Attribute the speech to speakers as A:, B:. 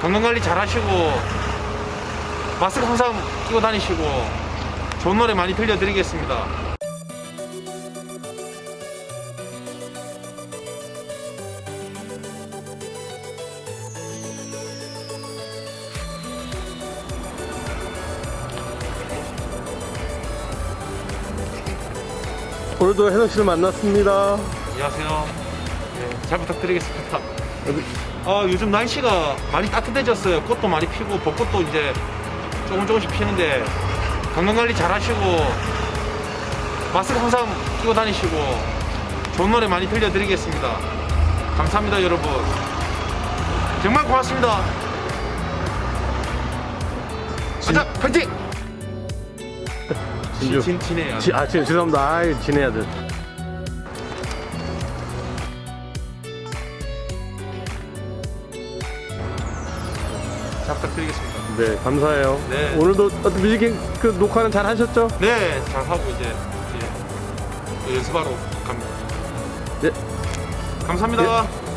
A: 건강관리 잘 하시고 마스크 항상 끼고 다니시고 좋은 노래 많이 들려드리겠습니다.
B: 오늘도 혜성 씨를 만났습니다.
A: 안녕하세요. 네, 잘 부탁드리겠습니다. 아, 요즘 날씨가 많이 따뜻해졌어요. 꽃도 많이 피고 벚꽃도 이제 조금 조금씩 피는데 건강관리 잘 하시고 마스크 항상 끼고 다니시고 좋은 노래 많이 들려드리겠습니다. 감사합니다, 여러분. 정말 고맙습니다. 가자, 파이팅!
B: 진주.
A: 진, 진해야
B: 지, 아, 지, 죄송합니다. 아, 진해야 돼.
A: 잘 부탁드리겠습니다.
B: 네, 감사해요.
A: 네.
B: 오늘도 어떤 뮤직 그 녹화는 잘 하셨죠?
A: 네, 잘 하고 이제, 이제 연습하러 갑니다.
B: 네.
A: 감사합니다.